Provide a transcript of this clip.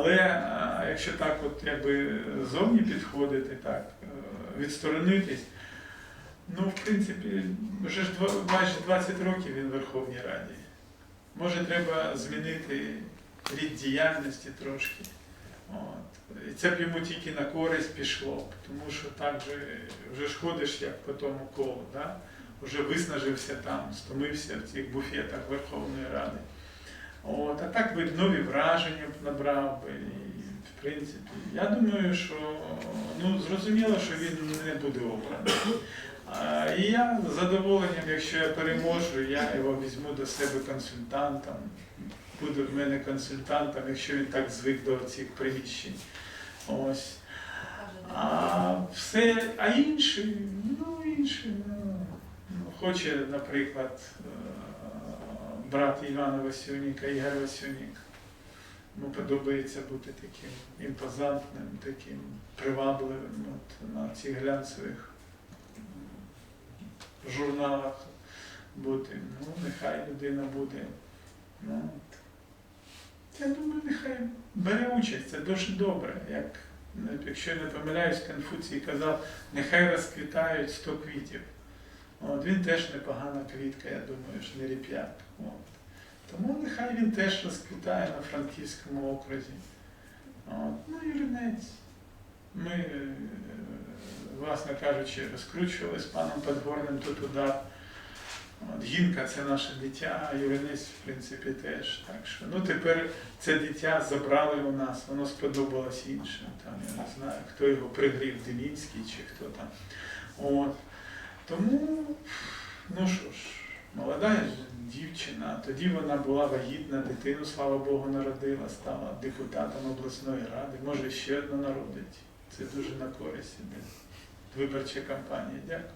Але якщо так, от якби зовні підходити, так, е, відсторонитись, ну, в принципі, вже ж майже 20 років він в Верховній Раді. Може, треба змінити рід діяльності трошки. От. І це б йому тільки на користь пішло, тому що так же вже ж ходиш як по тому колу, да? вже виснажився там, стомився в цих буфетах Верховної Ради. От, а так би нові враження б набрав би. І, в принципі, я думаю, що ну, зрозуміло, що він не буде обраний. І я з задоволенням, якщо я переможу, я його візьму до себе консультантом. Буде в мене консультантом, якщо він так звик до цих приміщень. Ось. А все, а інші, ну інші, ну, хоче, наприклад, брат Івана Васюніка, Ігор Васюнік. Йому подобається бути таким імпозантним, таким привабливим от, на цих глянцевих журналах бути. Ну, нехай людина буде. Ну. Я думаю, нехай бере участь, це дуже добре. Як, ну, якщо я не помиляюсь, Конфуцій казав, нехай розквітають 100 квітів. От, він теж непогана квітка, я думаю, що не ріп'як. Тому нехай він теж розквітає на Франківському окрузі. От. Ну і Ринець. Ми, е, власне кажучи, розкручували з паном Подгорним тут удар. От, Гінка це наше дитя, а Юринець, в принципі, теж. Так що, ну тепер це дитя забрали у нас, воно сподобалось іншим. Там, я не знаю, хто його пригрів, Демінський чи хто там. От. Тому, ну що ж, молода дівчина, тоді вона була вагітна, дитину, слава Богу, народила, стала депутатом обласної ради, може ще одну народить. Це дуже на користь іде. Виборча кампанія. Дякую.